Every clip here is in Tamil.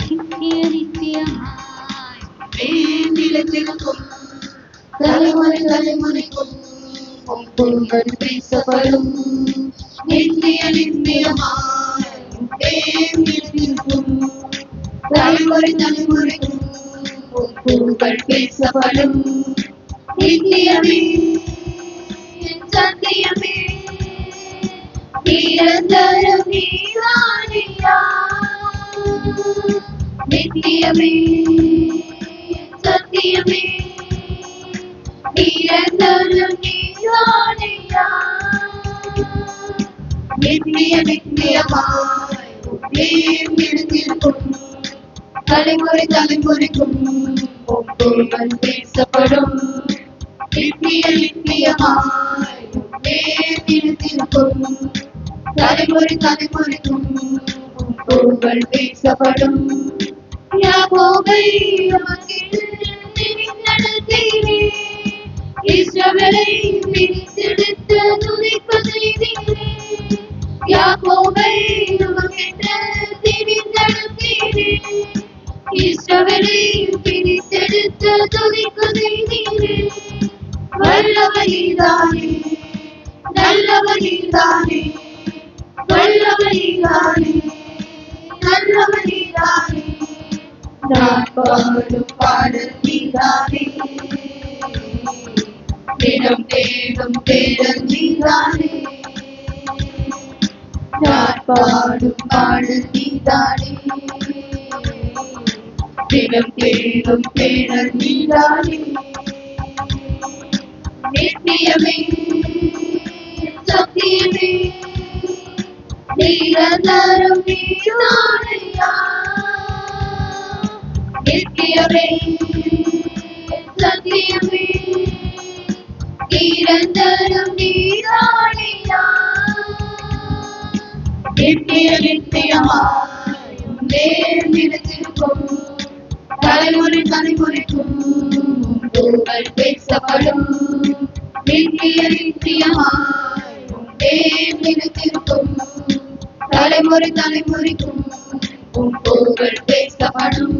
நித்திய நித்தியமாய் நிலைத்திருக்கும் தலைமுறை தலைமுறைக்கும் உம் புகழ் பேசப்படும் நித்திய நித்தியமாய் உம் நிலைத்திருக்கும் தலைமுறை தலைமுறைக்கும் உம் புகழ் பேசப்படும் நித்தியமே என் சத்தியமே. நிரந்தரம் நீதானையா நித்தியமே சத்தியமே. நிரந்தரம் நீதானையா நித்திய நித்தியமாய் உன்னே நிலைத்திருக்கும் தலைமுறை தலைமுறைக்கும் ஒவ்வொருவன் பேசப்படும். நித்திய நித்தியமாய் உன்னே நிலைத்திருக்கும் தலைமுறை தலைமுறைக்கும் ஒவ்வொருவன் பேசப்படும். யாக்கோபை நடத்தீரே இஸ்ரவேலை பிரித்தெடுத்த துதிக்க செய்தீரே யாக்கோபை உமக்கென்று திரிந்தெடுத்தீரே இஸ்ரவேலை பிரித்தெடுத்த நான் பாடும் பாடல் நீதானே. தினம் தேடும் தேடல் நீதானே. நான் பாடும் பாடல் நீதானே. தினம் தேடும் தேடல் நீதானே. நித்தியமே சத்தியமே நீரந்தரம் நீதானையா நித்தியமே சத்தியமே. நிரந்தரம் நீதானையா நித்திய நித்தியமாய் நேர் நிலைத்திருக்கும் தலைமுறை தலைமுறைக்கும் புகழ் பேசப்படும். நித்திய நித்தியமாய் நேர் நிலைத்திருக்கும் தலைமுறை தலைமுறைக்கும் புகழ் பேசப்படும்.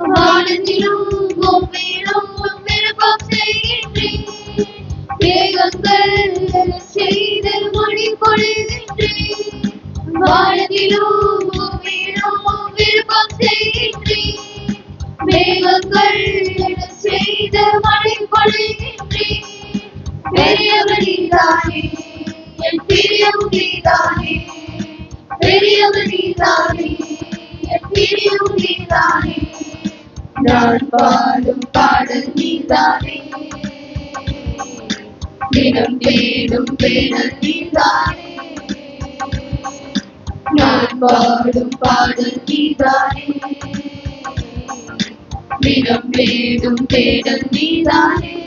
வானத்திலும் பூமியிலும் உன் விருப்பம் செய்கின்றேன். மேகங்கள் செய்து மொழி பொழுகின்றேன் வானத்திலும் பூமியிலும் விருப்பம் செய்கின்றேன். மேகங்கள் செய்து மழை பொழுகின்றேன் பெரியவனிதானே என் பிரியமுடிதானே பெரியவனிதானே என் நான் பாடும் பாடல் நீதானே. தினம் தேடும் பேடல் நீதானே. நான் பாடும் பாடல் நீதானே. தினம் தேடும் தேடல் நீதானே.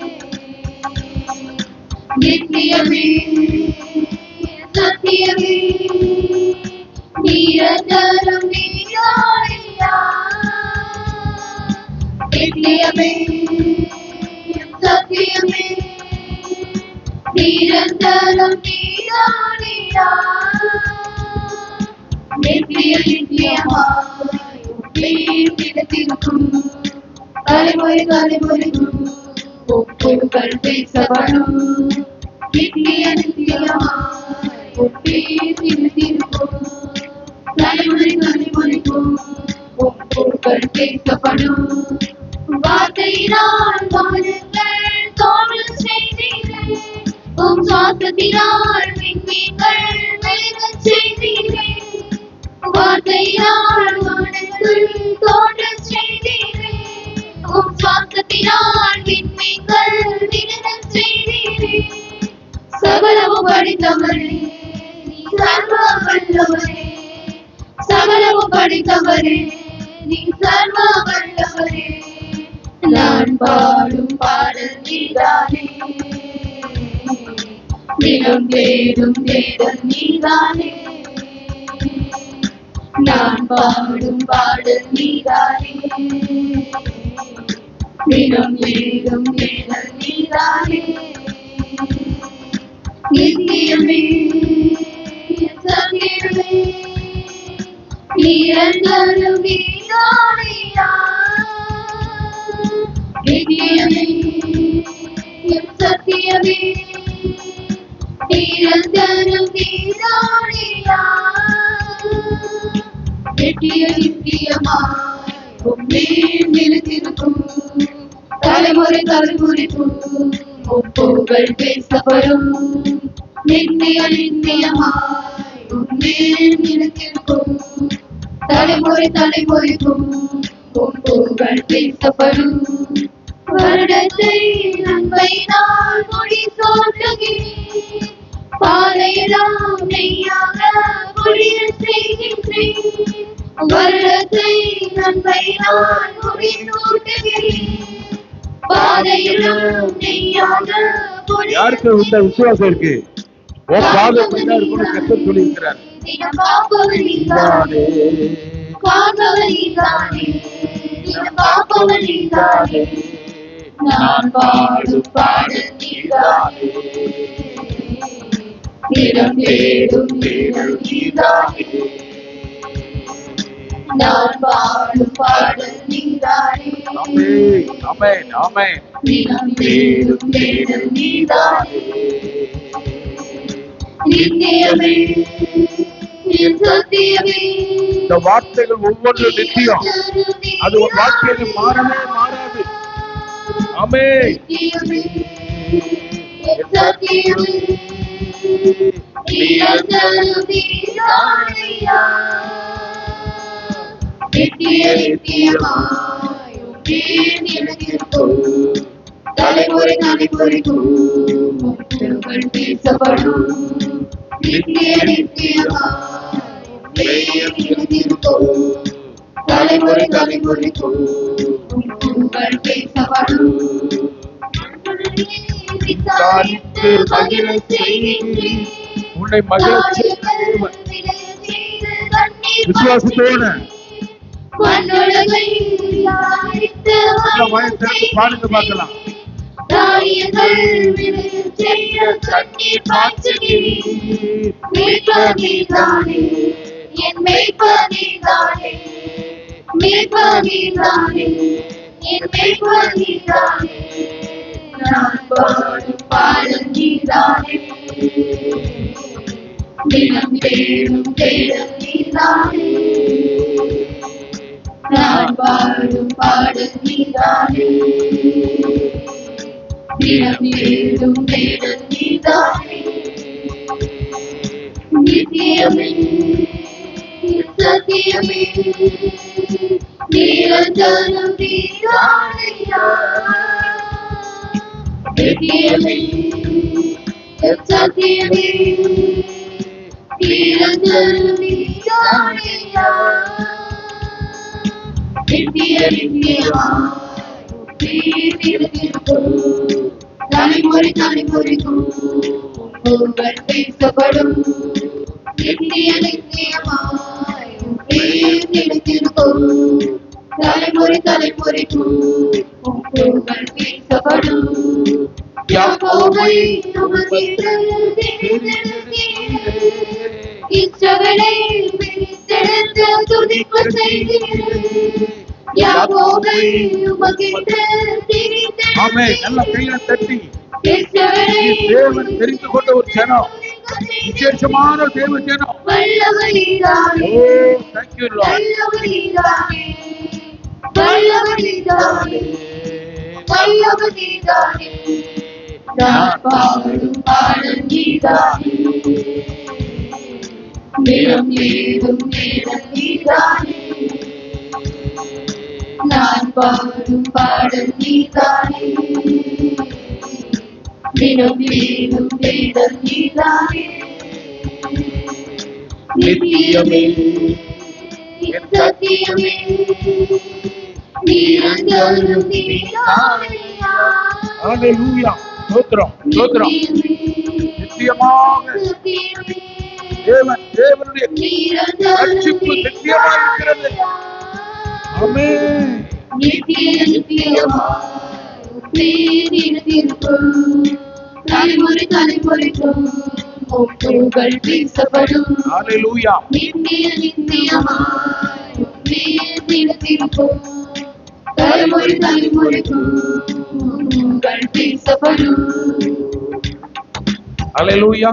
நித்தியமே சத்தியமே நிரந்தரம் நித்தியமே சத்தியமே. நிரந்தரம் நீதானையா நித்திய நித்தியமாய் உயிர்த்திருக்கும் தலைமுறை தலைமுறைக்கும் ஒப்புகள் பேசப்படும் நித்திய நித்தியமாய் உயிர்த்திருக்கும் தலைமுறை தலைமுறைக்கும் ஒப்புகள் பேசப்படும் வார்த்தையினால் வானங்கள் தோன்றல் செய்தீரே. உம் சுவாசத்தினால் விண்மீன்கள் விலகச் செய்தீரே. வார்த்தையினால் வானங்கள் செய்தீரே. உம் விண்மீன்கள் விலகச் செய்தீரே. சகலமும் படித்தவரே நீ சர்வ நான் பாடும் பாடல் நீதானே. தினம் தேடும் தேடல் நீதானே. நான் பாடும் பாடல் நீதானே. தினம் தேடும் தேடல் நீதானே. நித்தியமே சத்தியமே நிரந்தரம் நீதானையா நித்தியமே என் சத்தியமே நிரந்தரம் நீதானையா நித்திய நித்தியமாய் உம்மே நிலைத்திருக்கும் தலைமுறை தலைமுறைக்கும் பேசப்படும் நித்திய நித்தியமாய் உம்மே நிலைத்திருக்கும் தலைமுறை தலைமுறைக்கும் பேசப்படும் வருடத்தை நன்மை நான் மொழி சொல்லுகிறேன். பாதையெல்லாம் மெய்யாக முடிய செய்கின்றேன். வருடத்தை நன்மை நான் மொழி சூட்டுகிறேன் பாதையெல்லாம் மெய்யாக யாருக்கு இந்த விசுவாசம் இருக்கு? உன் பாதம் என்ன இருக்கும்னு கத்தர் சொல்லி இருக்கிறார் காப்பவர் நீதானே காப்பவர் நீதானே நான் பாடும் பாடல் நீதானே தினம் தேடும் தேடல் நீதானே நான் பாடும் பாடல் நீதானே ஆமென் ஆமென் தேடும் நீதானே நித்தியமே. இந்த வார்த்தைகள் ஒவ்வொன்றும் நித்தியம். அது ஒரு வாழ்க்கையில் மாறவே நிலைத்திருக்கும். தலைமுறை தலைமுறைக்கும் பேசப்படும் நித்திய நித்தியமாய் தலைமுறை தலைமுறைக்கும் பேசப்படும் விசாரித்து மகிழ உன்னை மகிழ விசுவாசத்தோட. பாடுங்க பார்க்கலாம் என் மீட்பதீதானே, மீட்பதீதானே, என் மீட்பதீதானே. நான் பாடும் பாடல் நீதானே தினம் தேடும் தேடல் நீதானே நான் பாடும் நீதானே தினம் தேடும் நீதானே நித்தியமே சத்தியமே நிரந்தரம் நீதானையா நித்தியமே சத்தியமே தலைமுறை தலைமுறைக்கும் புகழ் பேசப்படும் நித்திய நித்தியமாய் தலைமுறை தலைமுறைக்கும் புகழ் பேசப்படும் யாக்கோபை தேர்ந்தெடுத்தீரே. இஸ்ரவேலை பிரித்தெடுத்து. யாக்கோபை நல்ல கையில தட்டி. இஸ்ரவேலை தேவன் தெரிந்து கொண்ட ஒரு ஜனம். விசேஷமான தேவ ஜனம். வல்லவரீதானே ஓ தேங்க்யூ லார்ட் வல்லவரீதானே வல்லவரீதானே வல்லவரீதானே நான் பாடும் பாடல் நீதானே நிறம் ஏதும் நேரம் நீதானே நான் பாடும் பாடல் நீதானே ஏதும் நேரம் நீதானே நித்தியமே சத்தியமே ஸ்தோத்திரம் ஸ்தோத்திரம் தேவன் தேவனுடைய ரட்சிப்பு தலைமுறை தலைமுறைக்கும் புகழ் வீசப்படும் நித்திய தலைமுறை தலைமுறைக்கும் உம் புகழ் அலையலூயா